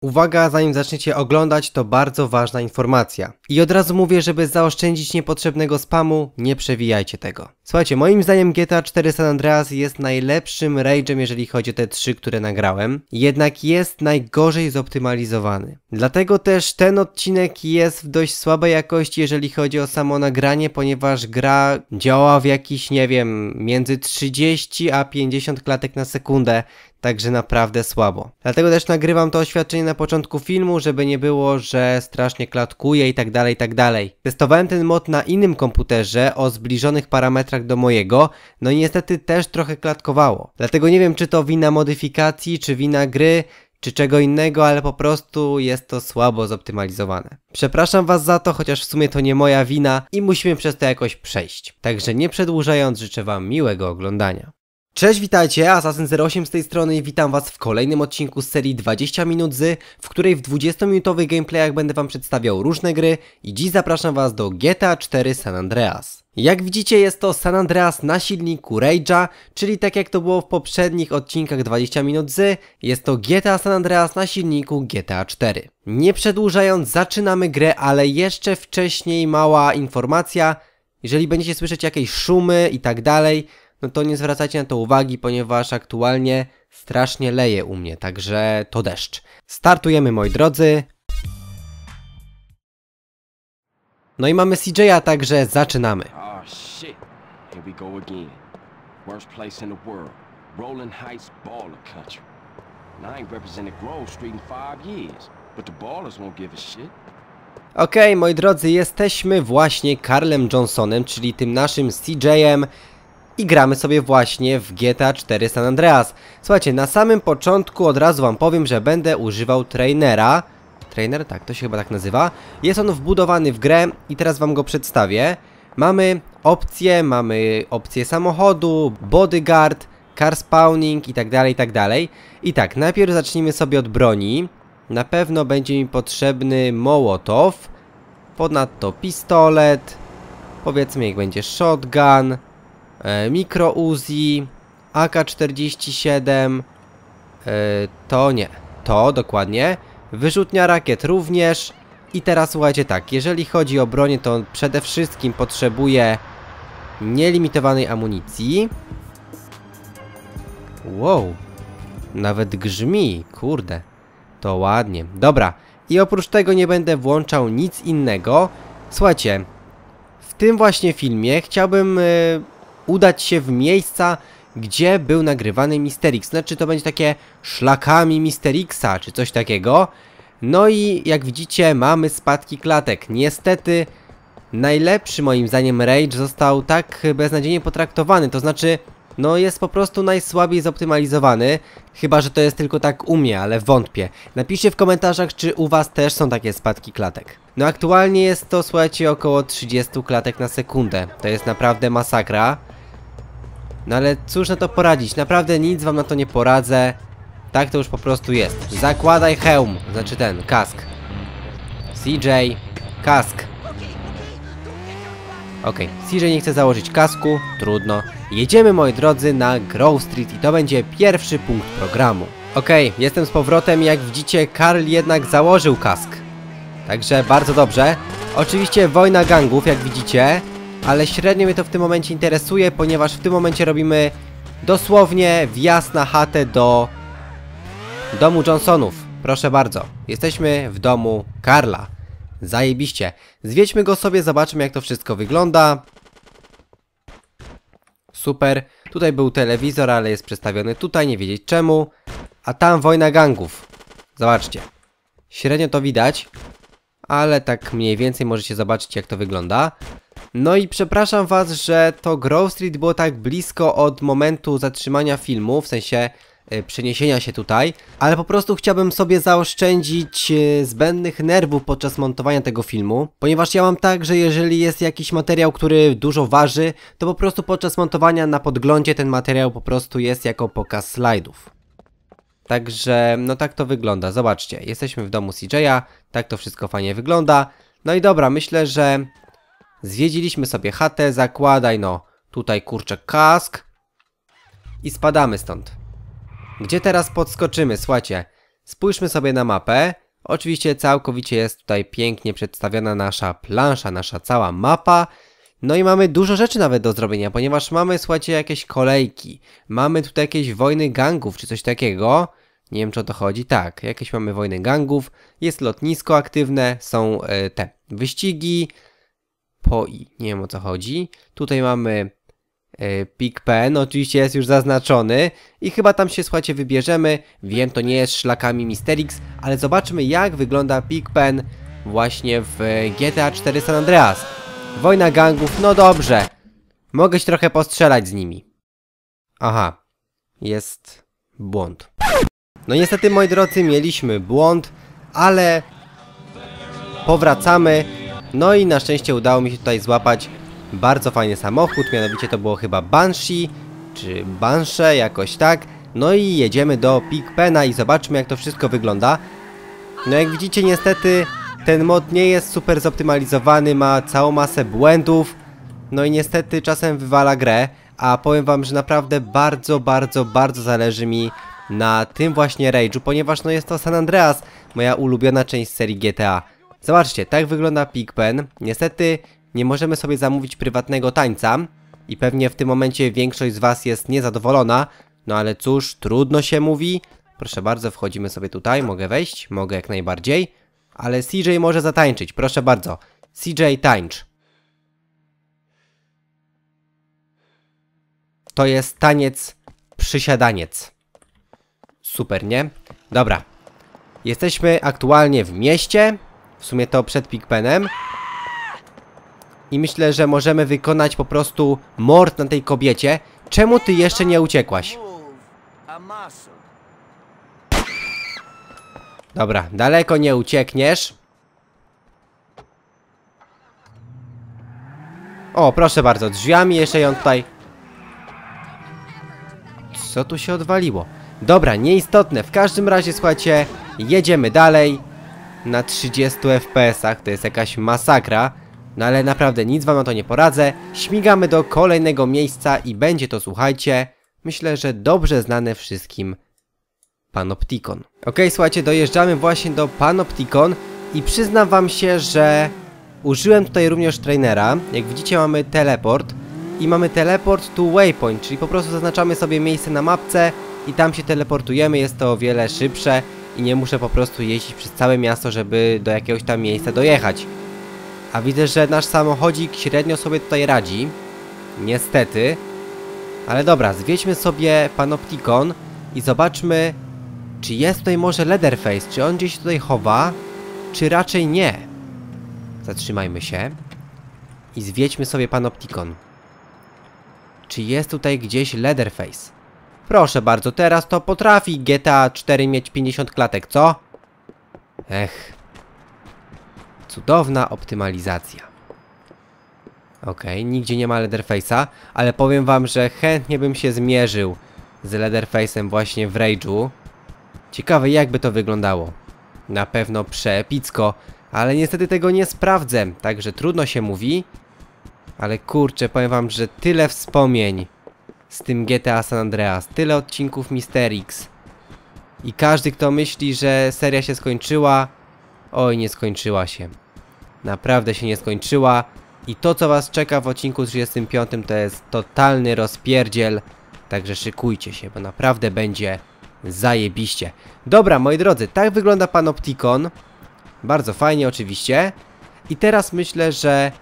Uwaga, zanim zaczniecie oglądać, to bardzo ważna informacja. I od razu mówię, żeby zaoszczędzić niepotrzebnego spamu, nie przewijajcie tego. Słuchajcie, moim zdaniem GTA 4 San Andreas jest najlepszym rage'em, jeżeli chodzi o te trzy, które nagrałem, jednak jest najgorzej zoptymalizowany. Dlatego też ten odcinek jest w dość słabej jakości, jeżeli chodzi o samo nagranie, ponieważ gra działa w jakiś, nie wiem, między 30 a 50 klatek na sekundę, także naprawdę słabo. Dlatego też nagrywam to oświadczenie na początku filmu, żeby nie było, że strasznie klatkuje i tak dalej, i tak dalej. Testowałem ten mod na innym komputerze o zbliżonych parametrach do mojego, no i niestety też trochę klatkowało. Dlatego nie wiem, czy to wina modyfikacji, czy wina gry, czy czego innego, ale po prostu jest to słabo zoptymalizowane. Przepraszam Was za to, chociaż w sumie to nie moja wina i musimy przez to jakoś przejść. Także nie przedłużając, życzę Wam miłego oglądania. Cześć, witajcie, Assassin08 z tej strony i witam was w kolejnym odcinku z serii 20 minut z, w której w 20-minutowych gameplayach będę wam przedstawiał różne gry i dziś zapraszam was do GTA 4 San Andreas. Jak widzicie jest to San Andreas na silniku Rage'a, czyli tak jak to było w poprzednich odcinkach 20 minut z, jest to GTA San Andreas na silniku GTA 4. Nie przedłużając, zaczynamy grę, ale jeszcze wcześniej mała informacja, jeżeli będziecie słyszeć jakieś szumy i tak dalej, no to nie zwracajcie na to uwagi, ponieważ aktualnie strasznie leje u mnie, także to deszcz. Startujemy moi drodzy. No i mamy CJ'a, także zaczynamy. Oh shit. Here we go again. Worst place in the world. Rolling Heights baller country. And I ain't represented Grove Street in five years. But the ballers won't give a shit. Okej, moi drodzy, jesteśmy właśnie Carlem Johnsonem, czyli tym naszym CJ'em i gramy sobie właśnie w GTA 4 San Andreas. Słuchajcie, na samym początku od razu wam powiem, że będę używał trainera. Trainer? Tak, to się chyba tak nazywa. Jest on wbudowany w grę i teraz wam go przedstawię. Mamy opcje, mamy opcję samochodu, bodyguard, car spawning i tak dalej, i tak dalej. I tak, najpierw zacznijmy sobie od broni. Na pewno będzie mi potrzebny Mołotow, ponadto pistolet, powiedzmy jak będzie shotgun, mikro Uzi, AK-47, e, to nie, to dokładnie, wyrzutnia rakiet również i teraz słuchajcie tak, jeżeli chodzi o bronię to przede wszystkim potrzebuję nielimitowanej amunicji. Wow, nawet grzmi, kurde, to ładnie, dobra. I oprócz tego nie będę włączał nic innego. Słuchajcie, w tym właśnie filmie chciałbym... y, udać się w miejsca, gdzie był nagrywany Misterix. Znaczy to będzie takie szlakami Misterixa, czy coś takiego. No i jak widzicie mamy spadki klatek. Niestety najlepszy moim zdaniem Rage został tak beznadziejnie potraktowany, to znaczy no jest po prostu najsłabiej zoptymalizowany, chyba że to jest tylko tak u mnie, ale wątpię. Napiszcie w komentarzach, czy u was też są takie spadki klatek. No aktualnie jest to, słuchajcie, około 30 klatek na sekundę. To jest naprawdę masakra. No ale cóż na to poradzić, naprawdę nic wam na to nie poradzę. Tak to już po prostu jest. Zakładaj hełm, znaczy ten, kask. CJ, kask. Okej, CJ nie chce założyć kasku, trudno. Jedziemy moi drodzy na Grove Street i to będzie pierwszy punkt programu. Okej, jestem z powrotem jak widzicie Karl jednak założył kask. Także bardzo dobrze. Oczywiście wojna gangów jak widzicie ale średnio mnie to w tym momencie interesuje, ponieważ w tym momencie robimy dosłownie wjazd na chatę do domu Johnsonów. Proszę bardzo, jesteśmy w domu Karla. Zajebiście. Zwiedźmy go sobie, zobaczmy jak to wszystko wygląda. Super. Tutaj był telewizor, ale jest przestawiony tutaj, nie wiedzieć czemu. A tam wojna gangów. Zobaczcie. Średnio to widać, ale tak mniej więcej możecie zobaczyć jak to wygląda. No i przepraszam was, że to Grove Street było tak blisko od momentu zatrzymania filmu, w sensie y, przeniesienia się tutaj, ale po prostu chciałbym sobie zaoszczędzić y, zbędnych nerwów podczas montowania tego filmu, ponieważ ja mam tak, że jeżeli jest jakiś materiał, który dużo waży, to po prostu podczas montowania na podglądzie ten materiał po prostu jest jako pokaz slajdów. Także, no tak to wygląda, zobaczcie, jesteśmy w domu CJ'a, tak to wszystko fajnie wygląda. No i dobra, myślę, że Zwiedziliśmy sobie chatę, zakładaj no, tutaj kurczę kask i spadamy stąd. Gdzie teraz podskoczymy? Słuchajcie, Spójrzmy sobie na mapę. Oczywiście całkowicie jest tutaj pięknie przedstawiona nasza plansza, nasza cała mapa. No i mamy dużo rzeczy nawet do zrobienia, ponieważ mamy, słuchajcie, jakieś kolejki. Mamy tutaj jakieś wojny gangów czy coś takiego. Nie wiem, czy o to chodzi. Tak, jakieś mamy wojny gangów. Jest lotnisko aktywne, są e, te wyścigi. POI, nie wiem o co chodzi. Tutaj mamy e, Pigpen, oczywiście jest już zaznaczony i chyba tam się, słuchajcie, wybierzemy. Wiem, to nie jest szlakami Misterix, ale zobaczmy jak wygląda Pigpen właśnie w GTA 4 San Andreas. Wojna gangów, no dobrze. Mogę się trochę postrzelać z nimi. Aha, jest błąd. No niestety, moi drodzy, mieliśmy błąd, ale powracamy. No i na szczęście udało mi się tutaj złapać bardzo fajny samochód, mianowicie to było chyba Banshee, czy Banshee, jakoś tak. No i jedziemy do Pigpena i zobaczmy jak to wszystko wygląda. No jak widzicie niestety ten mod nie jest super zoptymalizowany, ma całą masę błędów. No i niestety czasem wywala grę, a powiem wam, że naprawdę bardzo, bardzo, bardzo zależy mi na tym właśnie rage'u, ponieważ no jest to San Andreas, moja ulubiona część serii GTA. Zobaczcie, tak wygląda Pigpen. Niestety nie możemy sobie zamówić prywatnego tańca i pewnie w tym momencie większość z was jest niezadowolona, no ale cóż, trudno się mówi. Proszę bardzo, wchodzimy sobie tutaj, mogę wejść? Mogę jak najbardziej. Ale CJ może zatańczyć, proszę bardzo. CJ tańcz. To jest taniec przysiadaniec. Super, nie? Dobra. Jesteśmy aktualnie w mieście. W sumie to przed Pigpenem. I myślę, że możemy wykonać po prostu mord na tej kobiecie. Czemu ty jeszcze nie uciekłaś? Dobra, daleko nie uciekniesz. O, proszę bardzo, drzwiami jeszcze ją tutaj... Co tu się odwaliło? Dobra, nieistotne. W każdym razie, słuchajcie, jedziemy dalej. Na 30 FPS-ach, to jest jakaś masakra. No ale naprawdę nic wam na to nie poradzę. Śmigamy do kolejnego miejsca i będzie to, słuchajcie, myślę, że dobrze znane wszystkim Panopticon. Ok, słuchajcie, dojeżdżamy właśnie do Panopticon i przyznam wam się, że użyłem tutaj również trainera. Jak widzicie mamy teleport i mamy teleport to waypoint, czyli po prostu zaznaczamy sobie miejsce na mapce i tam się teleportujemy, jest to o wiele szybsze i nie muszę po prostu jeździć przez całe miasto, żeby do jakiegoś tam miejsca dojechać. A widzę, że nasz samochodzik średnio sobie tutaj radzi. Niestety. Ale dobra, zwiedźmy sobie Panopticon i zobaczmy, czy jest tutaj może Leatherface, czy on gdzieś tutaj chowa, czy raczej nie. Zatrzymajmy się i zwiedźmy sobie Panopticon. Czy jest tutaj gdzieś Leatherface? Proszę bardzo, teraz to potrafi GTA 4 mieć 50 klatek, co? Ech. Cudowna optymalizacja. Okej, okay, nigdzie nie ma Leatherface'a, ale powiem wam, że chętnie bym się zmierzył z Leatherface'em właśnie w Rage'u. Ciekawe jakby to wyglądało. Na pewno przeepicko, ale niestety tego nie sprawdzę, także trudno się mówi. Ale kurczę, powiem wam, że tyle wspomnień z tym GTA San Andreas, tyle odcinków Misterix. I każdy, kto myśli, że seria się skończyła, oj, nie skończyła się. Naprawdę się nie skończyła. I to, co was czeka w odcinku 35, to jest totalny rozpierdziel. Także szykujcie się, bo naprawdę będzie zajebiście. Dobra, moi drodzy, tak wygląda Panopticon. Bardzo fajnie oczywiście. I teraz myślę, że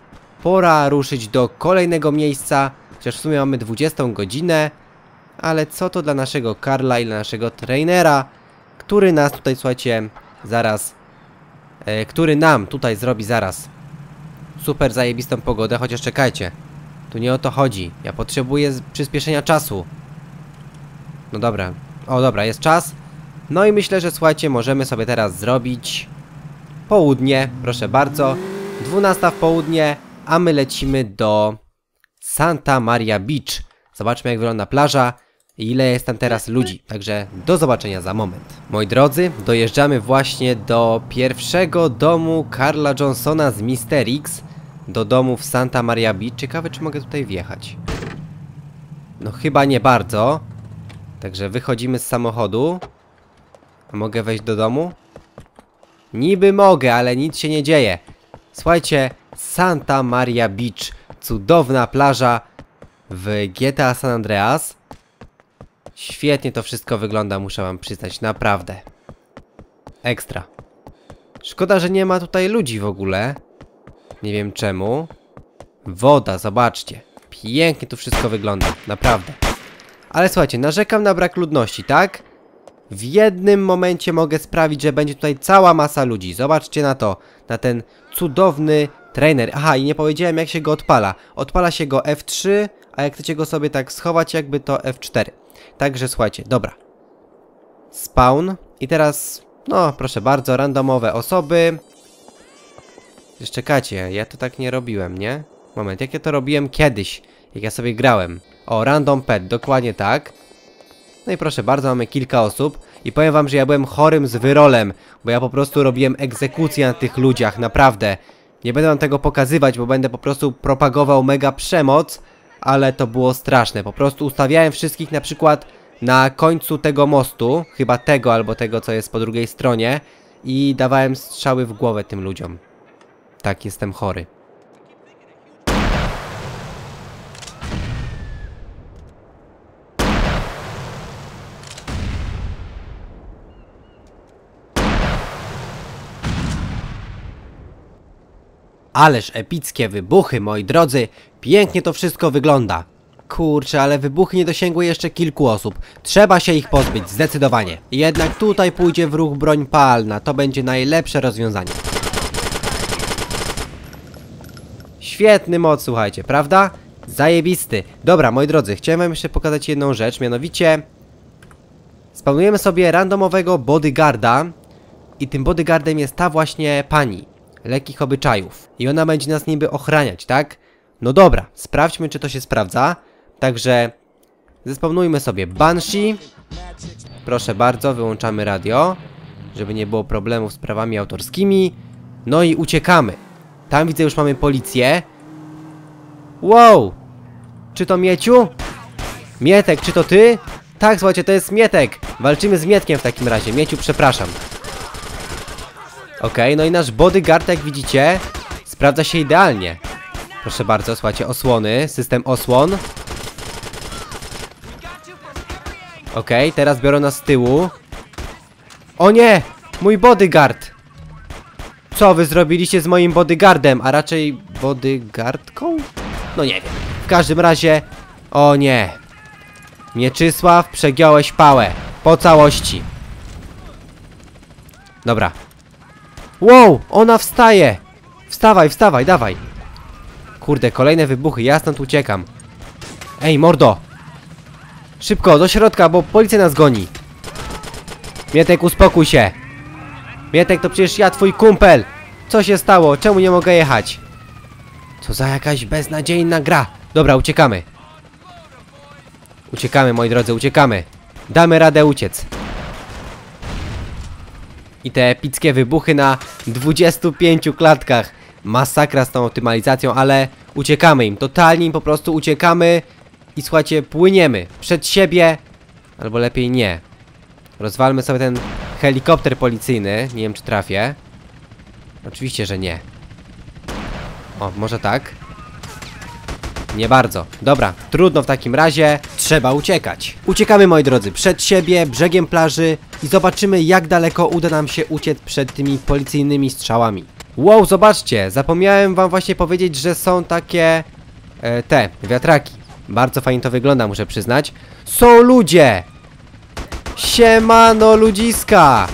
pora ruszyć do kolejnego miejsca, chociaż w sumie mamy 20 godzinę. Ale co to dla naszego Karla i dla naszego trainera, który nas tutaj, słuchajcie, zaraz... E, który nam tutaj zrobi zaraz super zajebistą pogodę, chociaż czekajcie. Tu nie o to chodzi. Ja potrzebuję przyspieszenia czasu. No dobra. O, dobra, jest czas. No i myślę, że słuchajcie, możemy sobie teraz zrobić południe, proszę bardzo. 12 w południe, a my lecimy do Santa Maria Beach. Zobaczmy jak wygląda plaża i ile jest tam teraz ludzi. Także do zobaczenia za moment. Moi drodzy, dojeżdżamy właśnie do pierwszego domu Carla Johnsona z Mister X. Do domu w Santa Maria Beach. Ciekawe czy mogę tutaj wjechać. No chyba nie bardzo. Także wychodzimy z samochodu. A mogę wejść do domu? Niby mogę, ale nic się nie dzieje. Słuchajcie, Santa Maria Beach. Cudowna plaża w GTA San Andreas. Świetnie to wszystko wygląda, muszę wam przyznać, naprawdę. Ekstra. Szkoda, że nie ma tutaj ludzi w ogóle. Nie wiem czemu. Woda, zobaczcie. Pięknie tu wszystko wygląda, naprawdę. Ale słuchajcie, narzekam na brak ludności, tak? W jednym momencie mogę sprawić, że będzie tutaj cała masa ludzi. Zobaczcie na to, na ten cudowny trainer. Aha, i nie powiedziałem jak się go odpala. Odpala się go F3, a jak chcecie go sobie tak schować jakby to F4. Także słuchajcie, dobra. Spawn. I teraz, no proszę bardzo, randomowe osoby. Jeszcze czekacie, ja to tak nie robiłem, nie? Moment, jak ja to robiłem kiedyś, jak ja sobie grałem. O, random pet, dokładnie tak. No i proszę bardzo, mamy kilka osób. I powiem wam, że ja byłem chorym z wyrolem, bo ja po prostu robiłem egzekucję na tych ludziach, naprawdę. Nie będę wam tego pokazywać, bo będę po prostu propagował mega przemoc, ale to było straszne. Po prostu ustawiałem wszystkich na przykład na końcu tego mostu, chyba tego albo tego, co jest po drugiej stronie i dawałem strzały w głowę tym ludziom. Tak, jestem chory. Ależ epickie wybuchy, moi drodzy. Pięknie to wszystko wygląda. Kurczę, ale wybuchy nie dosięgły jeszcze kilku osób. Trzeba się ich pozbyć, zdecydowanie. Jednak tutaj pójdzie w ruch broń palna. To będzie najlepsze rozwiązanie. Świetny mod, słuchajcie, prawda? Zajebisty. Dobra, moi drodzy, chciałem wam jeszcze pokazać jedną rzecz, mianowicie... Spawnujemy sobie randomowego bodyguarda i tym bodyguardem jest ta właśnie pani lekkich obyczajów. I ona będzie nas niby ochraniać, tak? No dobra, sprawdźmy czy to się sprawdza. Także zespawnujmy sobie Banshee. Proszę bardzo, wyłączamy radio, żeby nie było problemów z prawami autorskimi. No i uciekamy. Tam widzę już mamy policję. Wow! Czy to Mieciu? Mietek, czy to ty? Tak, słuchajcie, to jest Mietek. Walczymy z Mietkiem w takim razie. Mieciu, przepraszam. Okay, no i nasz bodyguard, jak widzicie, sprawdza się idealnie. Proszę bardzo, słuchajcie, osłony, system osłon. Okay, teraz biorą nas z tyłu. O nie! Mój bodyguard! Co wy zrobiliście z moim bodyguardem? A raczej bodyguardką? No nie wiem. W każdym razie... O nie. Mieczysław, przegiąłeś pałę. Po całości. Dobra, Wow, ona wstaje! Wstawaj, wstawaj, dawaj! Kurde, kolejne wybuchy, ja stąd uciekam. Ej, mordo! Szybko, do środka, bo policja nas goni. Mietek, uspokój się. Mietek, to przecież ja, twój kumpel. Co się stało? Czemu nie mogę jechać? Co za jakaś beznadziejna gra. Dobra, uciekamy. Uciekamy, moi drodzy, uciekamy. Damy radę uciec i te epickie wybuchy na 25 klatkach. Masakra z tą optymalizacją, ale uciekamy im, totalnie im po prostu uciekamy i słuchajcie, płyniemy przed siebie, albo lepiej nie. Rozwalmy sobie ten helikopter policyjny, nie wiem czy trafię. Oczywiście, że nie. O, może tak? Nie bardzo. Dobra, trudno w takim razie. Trzeba uciekać. Uciekamy, moi drodzy, przed siebie, brzegiem plaży i zobaczymy, jak daleko uda nam się uciec przed tymi policyjnymi strzałami. Wow, zobaczcie, zapomniałem wam właśnie powiedzieć, że są takie... E, te, wiatraki. Bardzo fajnie to wygląda, muszę przyznać. Są ludzie! Siemano, ludziska!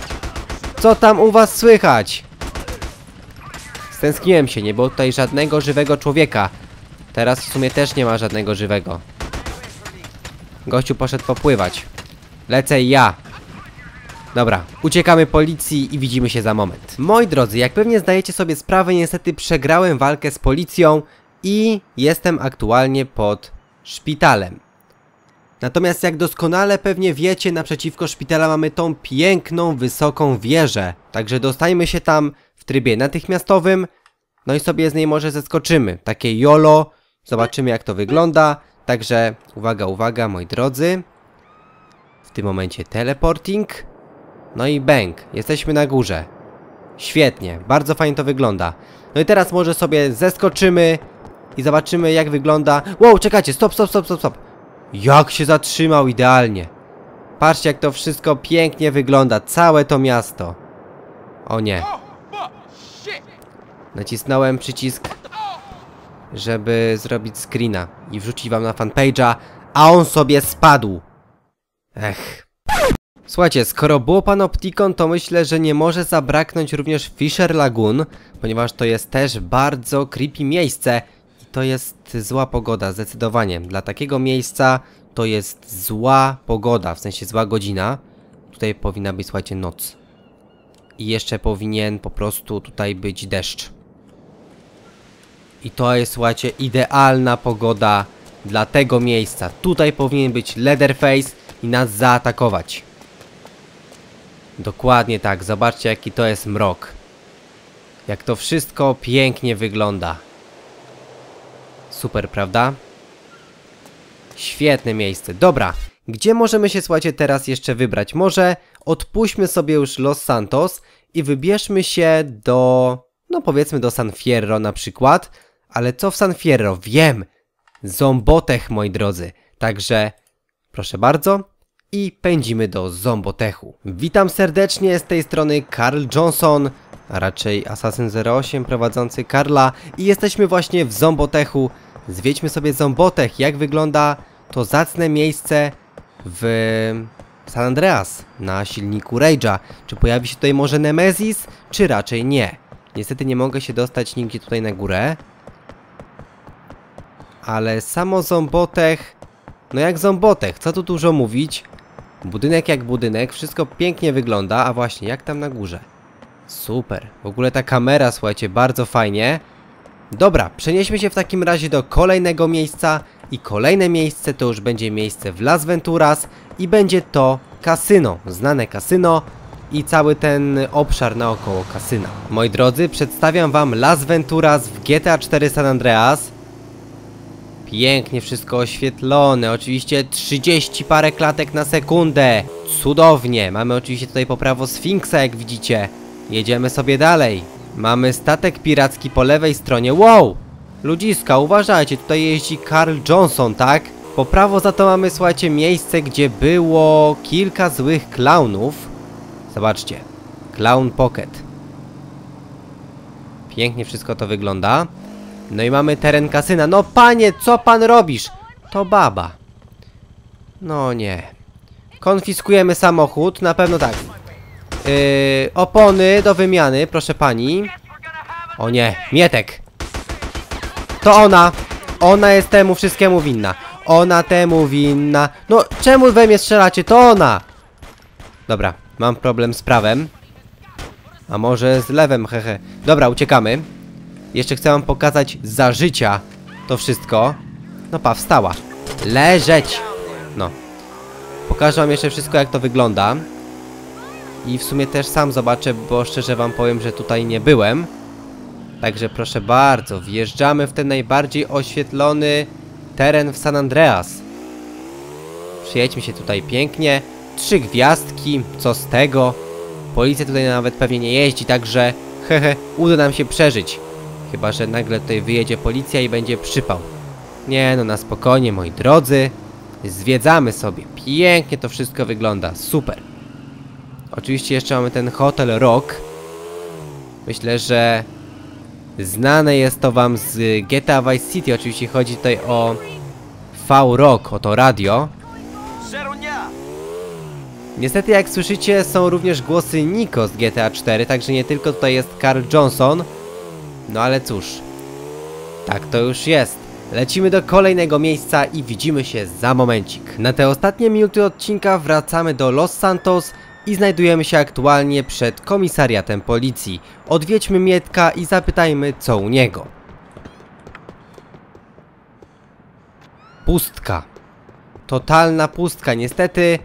Co tam u was słychać? Stęskniłem się, nie było tutaj żadnego żywego człowieka. Teraz w sumie też nie ma żadnego żywego. Gościu poszedł popływać. Lecę ja. Dobra, uciekamy policji i widzimy się za moment. Moi drodzy, jak pewnie zdajecie sobie sprawę, niestety przegrałem walkę z policją i jestem aktualnie pod szpitalem. Natomiast jak doskonale pewnie wiecie, naprzeciwko szpitala mamy tą piękną, wysoką wieżę. Także dostajmy się tam w trybie natychmiastowym, no i sobie z niej może zeskoczymy. Takie YOLO, Zobaczymy jak to wygląda. Także uwaga, uwaga moi drodzy. W tym momencie teleporting. No i bęk, jesteśmy na górze. Świetnie, bardzo fajnie to wygląda. No i teraz może sobie zeskoczymy i zobaczymy jak wygląda... Wow, czekajcie, stop, stop, stop, stop, stop. Jak się zatrzymał idealnie. Patrzcie jak to wszystko pięknie wygląda, całe to miasto. O nie, Oh! Shit! nacisnąłem przycisk, żeby zrobić screena i wrzucić wam na fanpage'a, a on sobie spadł. Ech. Słuchajcie, skoro było Panopticon, to myślę, że nie może zabraknąć również Fisher Lagoon, ponieważ to jest też bardzo creepy miejsce i to jest zła pogoda, zdecydowanie. Dla takiego miejsca to jest zła pogoda, w sensie zła godzina. Tutaj powinna być, słuchajcie, noc. I jeszcze powinien po prostu tutaj być deszcz. I to jest, słuchajcie, idealna pogoda dla tego miejsca. Tutaj powinien być Leatherface i nas zaatakować. Dokładnie tak, zobaczcie jaki to jest mrok. Jak to wszystko pięknie wygląda. Super, prawda? Świetne miejsce. Dobra, gdzie możemy się, słuchajcie, teraz jeszcze wybrać? Może odpuśćmy sobie już Los Santos i wybierzmy się do, no powiedzmy do San Fierro na przykład. Ale co w San Fierro? Wiem! Zombotech, moi drodzy. Także, proszę bardzo. I pędzimy do Zombotechu. Witam serdecznie z tej strony Karl Johnson, a raczej Assassin 08 prowadzący Karla. I jesteśmy właśnie w Zombotechu. Zwiedźmy sobie Zombotech, jak wygląda to zacne miejsce w San Andreas na silniku Rage'a. Czy pojawi się tutaj może Nemesis, czy raczej nie? Niestety nie mogę się dostać nigdzie tutaj na górę. Ale samo Zombotech... No jak Zombotech, co tu dużo mówić? Budynek jak budynek, wszystko pięknie wygląda, a właśnie, jak tam na górze? Super, w ogóle ta kamera, słuchajcie, bardzo fajnie. Dobra, przenieśmy się w takim razie do kolejnego miejsca i kolejne miejsce to już będzie miejsce w Las Venturas i będzie to kasyno, znane kasyno i cały ten obszar naokoło kasyna. Moi drodzy, przedstawiam wam Las Venturas w GTA 4 San Andreas. Pięknie wszystko oświetlone, oczywiście 30 parę klatek na sekundę. Cudownie, mamy oczywiście tutaj po prawo Sfinksa jak widzicie. Jedziemy sobie dalej. Mamy statek piracki po lewej stronie, wow! Ludziska, uważajcie, tutaj jeździ Carl Johnson, tak? Po prawo za to mamy, słuchajcie, miejsce, gdzie było kilka złych klaunów. Zobaczcie, Clown Pocket. Pięknie wszystko to wygląda. No i mamy teren kasyna. No panie, co pan robisz? To baba. No nie. Konfiskujemy samochód, na pewno tak. Yy, opony do wymiany, proszę pani. O nie, Mietek. To ona. Ona jest temu wszystkiemu winna. Ona temu winna. No, czemu we mnie strzelacie? To ona. Dobra, mam problem z prawem. A może z lewem, hehe. Dobra, uciekamy. Jeszcze chcę wam pokazać za życia to wszystko. No pa, wstała. Leżeć! No. Pokażę wam jeszcze wszystko jak to wygląda. I w sumie też sam zobaczę, bo szczerze wam powiem, że tutaj nie byłem. Także proszę bardzo, wjeżdżamy w ten najbardziej oświetlony teren w San Andreas. Przyjedźmy się tutaj pięknie. Trzy gwiazdki, co z tego? Policja tutaj nawet pewnie nie jeździ, także hehe, uda nam się przeżyć. Chyba, że nagle tutaj wyjedzie policja i będzie przypał. Nie no, na spokojnie, moi drodzy. Zwiedzamy sobie. Pięknie to wszystko wygląda. Super. Oczywiście jeszcze mamy ten Hotel Rock. Myślę, że znane jest to wam z GTA Vice City. Oczywiście chodzi tutaj o V-Rock, o to radio. Niestety jak słyszycie są również głosy Nico z GTA 4, także nie tylko tutaj jest Carl Johnson. No ale cóż, tak to już jest. Lecimy do kolejnego miejsca i widzimy się za momencik. Na te ostatnie minuty odcinka wracamy do Los Santos i znajdujemy się aktualnie przed komisariatem policji. Odwiedźmy Mietka i zapytajmy co u niego. Pustka. Totalna pustka. Niestety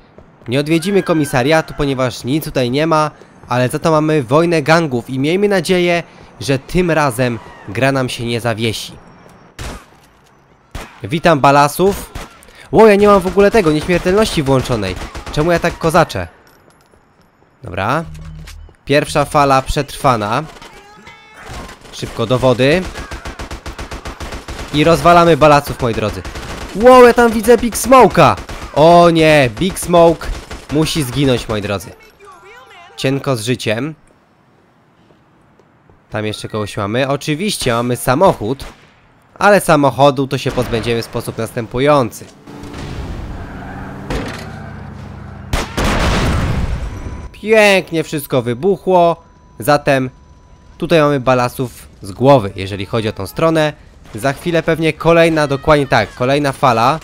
nie odwiedzimy komisariatu, ponieważ nic tutaj nie ma, ale za to mamy wojnę gangów i miejmy nadzieję, że tym razem gra nam się nie zawiesi. Witam balasów. Ło, ja nie mam w ogóle tego, nieśmiertelności włączonej. Czemu ja tak kozaczę? Dobra. Pierwsza fala przetrwana. Szybko do wody. I rozwalamy balaców, moi drodzy. Wow, ja tam widzę Big Smoke'a! O nie, Big Smoke musi zginąć, moi drodzy. Cienko z życiem. Tam jeszcze kogoś mamy. Oczywiście mamy samochód. Ale samochodu to się pozbędziemy w sposób następujący. Pięknie wszystko wybuchło. Zatem tutaj mamy balasów z głowy, jeżeli chodzi o tą stronę. Za chwilę pewnie kolejna, dokładnie tak, kolejna fala.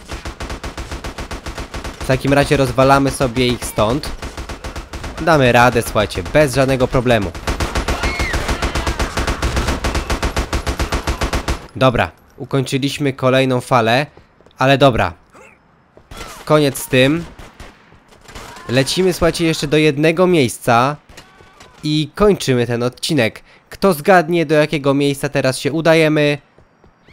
W takim razie rozwalamy sobie ich stąd. Damy radę, słuchajcie, bez żadnego problemu. Dobra, ukończyliśmy kolejną falę, ale dobra. Koniec z tym. Lecimy, słuchajcie, jeszcze do jednego miejsca i kończymy ten odcinek. Kto zgadnie, do jakiego miejsca teraz się udajemy,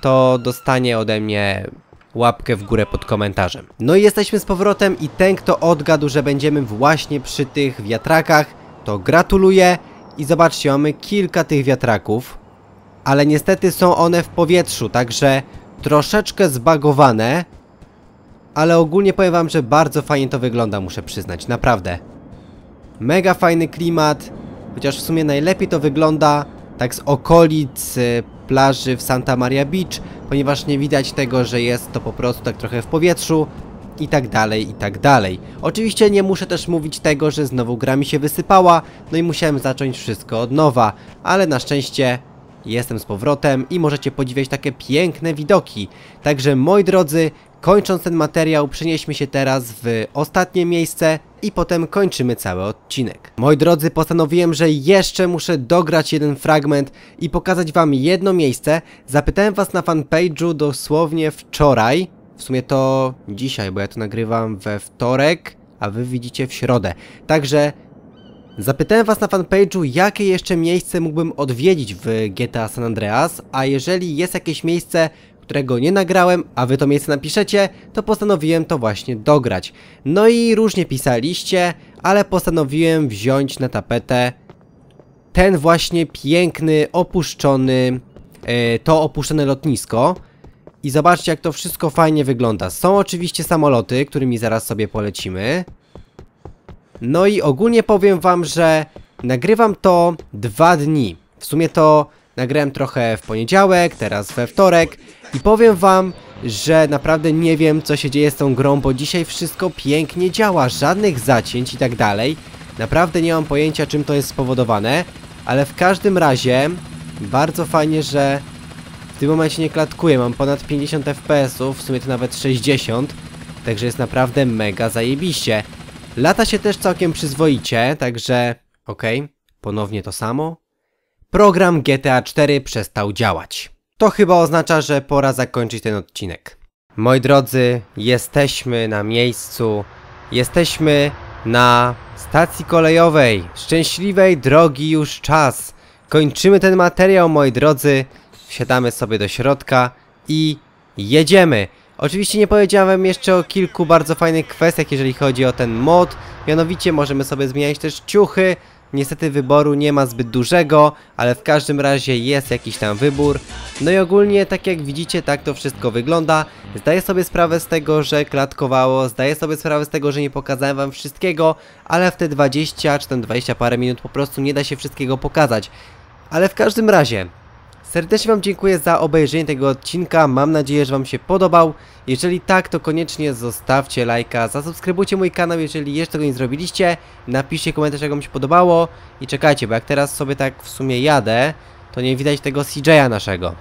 to dostanie ode mnie łapkę w górę pod komentarzem. No i jesteśmy z powrotem i ten, kto odgadł, że będziemy właśnie przy tych wiatrakach, to gratuluję. I zobaczcie, mamy kilka tych wiatraków, ale niestety są one w powietrzu, także troszeczkę zbagowane, ale ogólnie powiem wam, że bardzo fajnie to wygląda, muszę przyznać, naprawdę. Mega fajny klimat, chociaż w sumie najlepiej to wygląda tak z okolic y, plaży w Santa Maria Beach, ponieważ nie widać tego, że jest to po prostu tak trochę w powietrzu i tak dalej, i tak dalej. Oczywiście nie muszę też mówić tego, że znowu gra mi się wysypała, no i musiałem zacząć wszystko od nowa, ale na szczęście jestem z powrotem i możecie podziwiać takie piękne widoki. Także moi drodzy, kończąc ten materiał, przenieśmy się teraz w ostatnie miejsce i potem kończymy cały odcinek. Moi drodzy, postanowiłem, że jeszcze muszę dograć jeden fragment i pokazać wam jedno miejsce. Zapytałem was na fanpage'u dosłownie wczoraj, w sumie to dzisiaj, bo ja to nagrywam we wtorek, a wy widzicie w środę. Także Zapytałem was na fanpage'u, jakie jeszcze miejsce mógłbym odwiedzić w GTA San Andreas, a jeżeli jest jakieś miejsce, którego nie nagrałem, a wy to miejsce napiszecie, to postanowiłem to właśnie dograć. No i różnie pisaliście, ale postanowiłem wziąć na tapetę ten właśnie piękny, opuszczony, e, to opuszczone lotnisko. I zobaczcie jak to wszystko fajnie wygląda. Są oczywiście samoloty, którymi zaraz sobie polecimy. No i ogólnie powiem wam, że nagrywam to dwa dni. W sumie to nagrałem trochę w poniedziałek, teraz we wtorek i powiem wam, że naprawdę nie wiem co się dzieje z tą grą, bo dzisiaj wszystko pięknie działa, żadnych zacięć i tak dalej. Naprawdę nie mam pojęcia czym to jest spowodowane, ale w każdym razie bardzo fajnie, że w tym momencie nie klatkuję, mam ponad 50 fps, w sumie to nawet 60, także jest naprawdę mega zajebiście. Lata się też całkiem przyzwoicie, także okej, ponownie to samo. Program GTA 4 przestał działać. To chyba oznacza, że pora zakończyć ten odcinek. Moi drodzy, jesteśmy na miejscu, jesteśmy na stacji kolejowej. Szczęśliwej drogi już czas. Kończymy ten materiał, moi drodzy. Wsiadamy sobie do środka i jedziemy. Oczywiście nie powiedziałem jeszcze o kilku bardzo fajnych kwestiach, jeżeli chodzi o ten mod. Mianowicie możemy sobie zmieniać też ciuchy. Niestety wyboru nie ma zbyt dużego, ale w każdym razie jest jakiś tam wybór. No i ogólnie, tak jak widzicie, tak to wszystko wygląda. Zdaję sobie sprawę z tego, że klatkowało, zdaję sobie sprawę z tego, że nie pokazałem wam wszystkiego, ale w te 20 czy tam 20 parę minut po prostu nie da się wszystkiego pokazać. Ale w każdym razie, Serdecznie Wam dziękuję za obejrzenie tego odcinka, mam nadzieję, że Wam się podobał. Jeżeli tak, to koniecznie zostawcie lajka, zasubskrybujcie mój kanał, jeżeli jeszcze tego nie zrobiliście. Napiszcie komentarz, jak Wam się podobało. I czekajcie, bo jak teraz sobie tak w sumie jadę, to nie widać tego CJ'a naszego.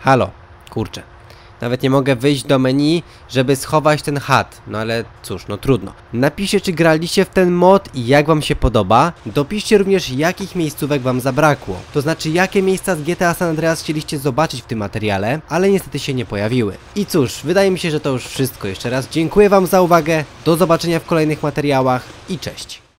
Halo, kurczę. Nawet nie mogę wyjść do menu, żeby schować ten hat. No ale cóż, no trudno. Napiszcie, czy graliście w ten mod i jak wam się podoba. Dopiszcie również, jakich miejscówek wam zabrakło. To znaczy, jakie miejsca z GTA San Andreas chcieliście zobaczyć w tym materiale, ale niestety się nie pojawiły. I cóż, wydaje mi się, że to już wszystko. Jeszcze raz dziękuję wam za uwagę. Do zobaczenia w kolejnych materiałach i cześć.